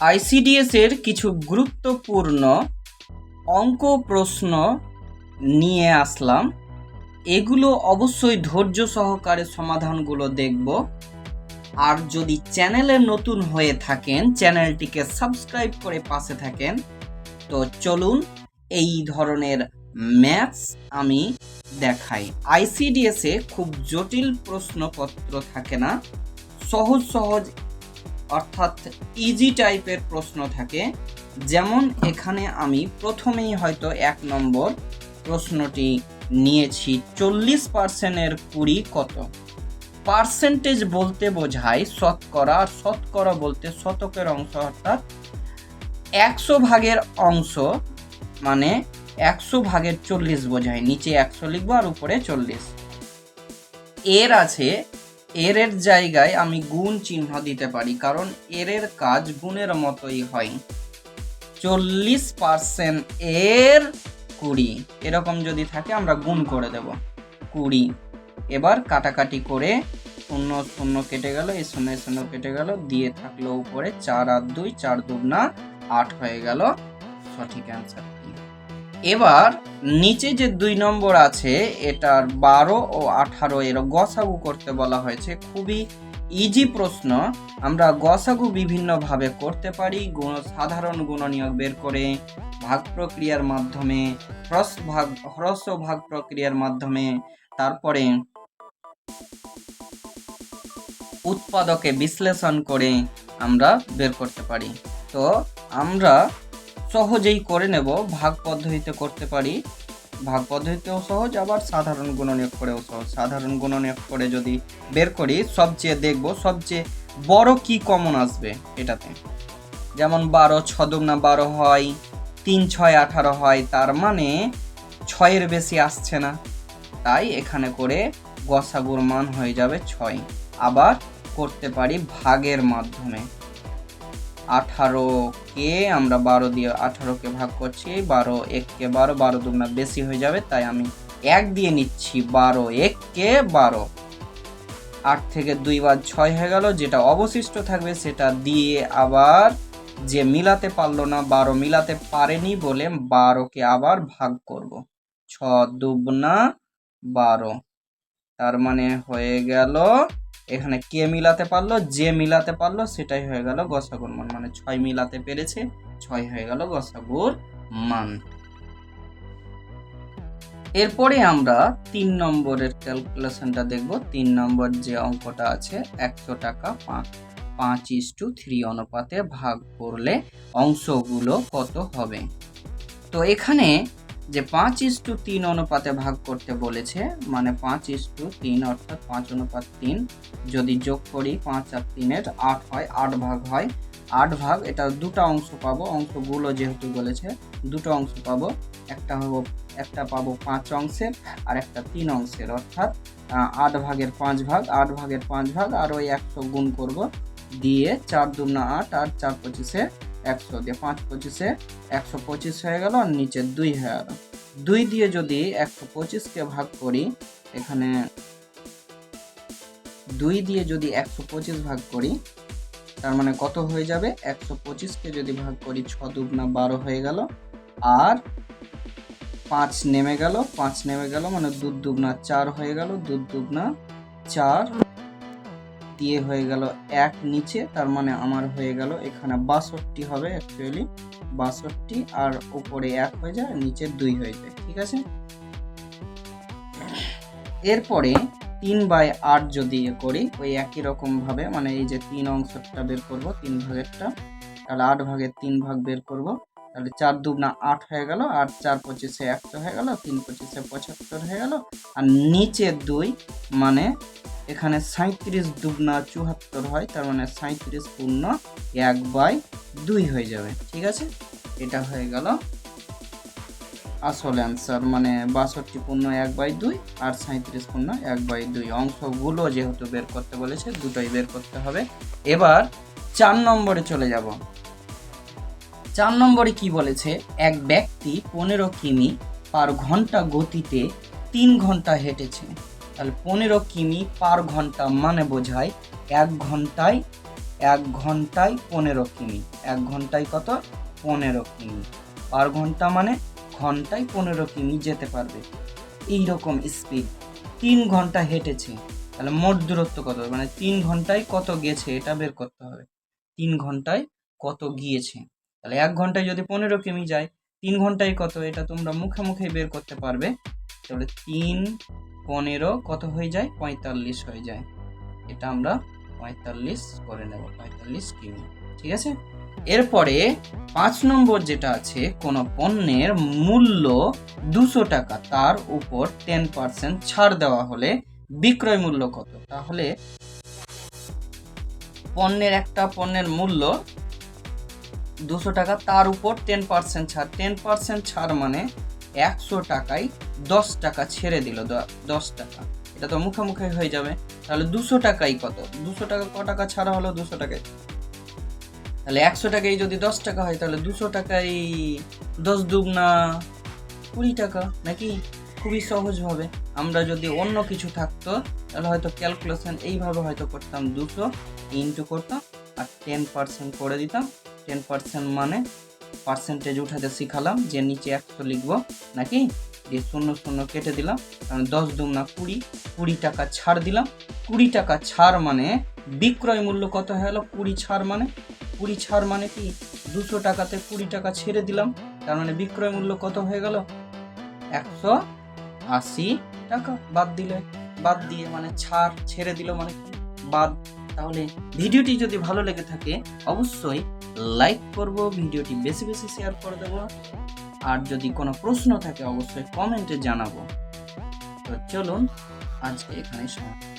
ICDS এর কিছু গুরুত্বপূর্ণ অঙ্ক প্রশ্ন নিয়ে আসলাম। এগুলো অবশ্যই ধৈর্য সহকারে সমাধানগুলো দেখব। আর যদি চ্যানেলে নতুন হয়ে থাকেন, চ্যানেলটিকে সাবস্ক্রাইব করে পাশে থাকেন, তো চলুন এই ধরনের ম্যাথস আমি দেখাই। আইসিডিএস খুব জটিল প্রশ্নপত্র থাকে না। সহজ সহজ অর্থাৎ ইজি টাইপের প্রশ্ন থাকে। যেমন এখানে আমি প্রথমেই হয়তো এক নম্বর প্রশ্নটি নিয়েছি, চল্লিশ পার্সেন্টের কুড়ি কত? পার্সেন্টেজ বলতে বোঝায় শতকরা আর শতকরা বলতে শতকের অংশ অর্থাৎ একশো ভাগের অংশ মানে একশো ভাগের চল্লিশ বোঝায়। নিচে একশো লিখব আর উপরে চল্লিশ। এর আছে এর এর জায়গায় আমি গুণ চিহ্ন দিতে পারি, কারণ এর এর কাজ গুণের মতোই হয়। চল্লিশ পার্সেন্ট এর কুড়ি। এরকম যদি থাকে, আমরা গুণ করে দেব। কুড়ি। এবার কাটাকাটি করে শূন্য শূন্য কেটে গেল, এই শূন্য শূন্য কেটে গেল, দিয়ে থাকল উপরে চার আর দুই, চার দুগুনা আট হয়ে গেল সঠিক অ্যান্সার এবার নিচে যে দুই নম্বর আছে, এটার বারো ও আঠারো এর গসাগু করতে বলা হয়েছে। খুবই ইজি প্রশ্ন। আমরা গসাগু বিভিন্নভাবে করতে পারি। গুণ, সাধারণ গুণনীয়ক বের করে ভাগ প্রক্রিয়ার মাধ্যমে, হ্রস ভাগ হ্রস ভাগ প্রক্রিয়ার মাধ্যমে, তারপরে উৎপাদকে বিশ্লেষণ করে আমরা বের করতে পারি। তো আমরা সহজেই করে নেব। ভাগ পদ্ধতিতে করতে পারি। ভাগ পদ্ধতিতেও সহজ, আবার সাধারণ গুণনীয়ক করেও সহজ। সাধারণ গুণনীয়ক করে যদি বের করি, সবচেয়ে দেখব সবচেয়ে বড় কি কমন আসবে এটাতে। যেমন বারো ছদুগনা বারো হয়, তিন ছয় আঠারো হয়, তার মানে ছয়ের বেশি আসছে না। তাই এখানে করে গসাগুর মান হয়ে যাবে ছয়। আবার করতে পারি ভাগের মাধ্যমে। আঠারোকে আমরা বারো দিয়ে আঠারোকে ভাগ করছি, বারো এককে বারো বারো দুগুণা বেশি হয়ে যাবে, তাই আমি এক দিয়ে নিচ্ছি, বারো এককে বারো। আট থেকে দুই বার ছয় হয়ে গেল, যেটা অবশিষ্ট থাকবে সেটা দিয়ে আবার যে মিলাতে পারল না, বারো মিলাতে পারেনি বলে বারোকে আবার ভাগ করব। ছ দুগুণা বারো। তার মানে হয়ে গেল এখানে কে মিলাতে পারল, যে মিলাতে পারল, সেটাই হয়ে গেল গসাগুর মান। মানে ছয় মিলাতে পেরেছে, ছয় হয়ে গেল গসাগুর মান। এরপরে আমরা তিন নম্বরের ক্যালকুলেশনটা দেখব। তিন নম্বর যে অঙ্কটা আছে, একশো টাকা পাঁচ পাঁচ ইস টু থ্রি অনুপাতে ভাগ করলে অংশগুলো কত হবে? তো এখানে যে পাঁচ ইস টু তিন অনুপাতে ভাগ করতে বলেছে মানে পাঁচ ইস টু তিন অর্থাৎ পাঁচ অনুপাত তিন, যদি যোগ করি পাঁচ আর তিনের আট হয়, আট ভাগ হয়, আট ভাগ, এটা দুটো অংশ পাবো, অংশগুলো যেহেতু বলেছে, দুটো অংশ পাবো, একটা হব, একটা পাবো পাঁচ অংশের আর একটা তিন অংশের, অর্থাৎ আট ভাগের পাঁচ ভাগ, আট ভাগের পাঁচ ভাগ, আর ওই একশো গুণ করব, দিয়ে চার দুগুণা আট আর চার পঁচিশে একশো দিয়ে পাঁচ পঁচিশে একশো পঁচিশ হয়ে গেল, আর নিচে দুই হয়ে গেল। দুই দিয়ে যদি একশো পঁচিশকে ভাগ করি, এখানে দুই দিয়ে যদি একশো পঁচিশ ভাগ করি, তার মানে কত হয়ে যাবে? একশো পঁচিশকে যদি ভাগ করি, ছ দুগুণা বারো হয়ে গেল, আর পাঁচ নেমে গেল, পাঁচ নেমে গেল মানে দু দুগুণা চার হয়ে গেল, দু দুগুণা চার দিয়ে হয়ে গেল এক নিচে, তার মানে আমার হয়ে গেল এখানে বাষট্টি হবে অ্যাকচুয়ালি বাষট্টি আর উপরে এক হয়ে যায়, নিচে দুই হয়ে যায়, ঠিক আছে? এরপরে তিন বাই আট যদি এ করি, ওই একই রকমভাবে মানে এই যে তিন অংশটা বের করব, তিন ভাগেরটা, তাহলে আট ভাগের তিন ভাগ বের করব তাহলে চার দুগুণা আট হয়ে গেল, আর চার পঁচিশে একশো হয়ে গেল, তিন পঁচিশে পঁচাত্তর হয়ে গেল, আর নিচে দুই মানে এখানে সাঁত্রিশ দুগুণা চুয়াত্তর হয়, তার মানে সাঁত্রিশ পূর্ণ এক বাই দুই হয়ে যাবে, ঠিক আছে? এটা হয়ে গেল আসল অ্যান্সার মানে বাষট্টি পূর্ণ এক বাই দুই আর সাঁত্রিশ পূর্ণ এক বাই দুই। অংশগুলো যেহেতু বের করতে বলেছে, দুটোই বের করতে হবে। এবার চার নম্বরে চলে যাব। চার নম্বরে কি বলেছে? এক ব্যক্তি পনেরো কিমি পার ঘণ্টা গতিতে তিন ঘণ্টা হেঁটেছে। তাহলে পনেরো কিমি পার ঘণ্টা মানে বোঝায় এক ঘন্টায় এক ঘন্টায় পনেরো কিমি। এক ঘন্টায় কত? পনেরো কিমি। পার ঘণ্টা মানে ঘন্টায় পনেরো কিমি যেতে পারবে। এই রকম স্পিড তিন ঘণ্টা হেঁটেছে। তাহলে মোট দূরত্ব কত? মানে তিন ঘন্টায় কত গেছে? এটা বের করতে হবে। তিন ঘন্টায় কত গিয়েছে? তাহলে এক ঘন্টায় যদি পনেরো কিমি যায়, তিন ঘন্টায় কত? এটা তোমরা মুখে মুখে বের করতে পারবে। তাহলে তিন পনেরো কত হয়ে যায়? পঁয়তাল্লিশ হয়ে যায়। এটা আমরা পঁয়তাল্লিশ করে নেব, পঁয়তাল্লিশ কিমি। ঠিক আছে? এরপরে পাঁচ নম্বর যেটা আছে, কোনো পণ্যের মূল্য দুশো টাকা, তার উপর টেন পার্সেন্ট ছাড় দেওয়া হলে বিক্রয় মূল্য কত? তাহলে পণ্যের একটা পণ্যের মূল্য দুশো টাকা, তার উপর টেন পার্সেন্ট ছাড়। টেন পার্সেন্ট ছাড় মানে একশো টাকায় দশ টাকা ছেড়ে দিল দশ টাকা। এটা তো মুখে মুখে হয়ে যাবে। তাহলে দুশো টাকাই কত? দুশো টাকা, ক টাকা ছাড়া হলো দুশো টাকায়? তাহলে একশো টাকায় যদি দশ টাকা হয়, তাহলে দুশো টাকায় দশ দুগুনা কুড়ি টাকা, নাকি? খুবই সহজভাবে আমরা যদি অন্য কিছু থাকতো, তাহলে হয়তো ক্যালকুলেশন এইভাবে হয়তো করতাম দুশো ইন্টু করতাম আর টেন পার্সেন্ট করে দিতাম। টেন পার্সেন্ট মানে পার্সেন্টেজ উঠাতে শিখালাম, যে নিচে একশো লিখব, নাকি দিয়ে শূন্য শূন্য কেটে দিলাম দশ দুগুনা কুড়ি কুড়ি টাকা ছাড় দিলাম। কুড়ি টাকা ছাড় মানে বিক্রয় মূল্য কত গেলো? কুড়ি ছাড় মানে কুড়ি ছাড় মানে কি? দুশো টাকাতে কুড়ি টাকা ছেড়ে দিলাম, তার মানে বিক্রয় মূল্য কত হয়ে গেল? একশো আশি টাকা বাদ দিলে, বাদ দিয়ে মানে ছাড় ছেড়ে দিল মানে বাদ তাহলে ভিডিওটি যদি ভালো লেগে থাকে, অবশ্যই লাইক করব, ভিডিওটি বেশি বেশি শেয়ার করে দেবো। আর যদি কোনো প্রশ্ন থাকে, অবশ্যই কমেন্টে জানাব। তো চলুন, আজকে এখানে সমাপ্ত।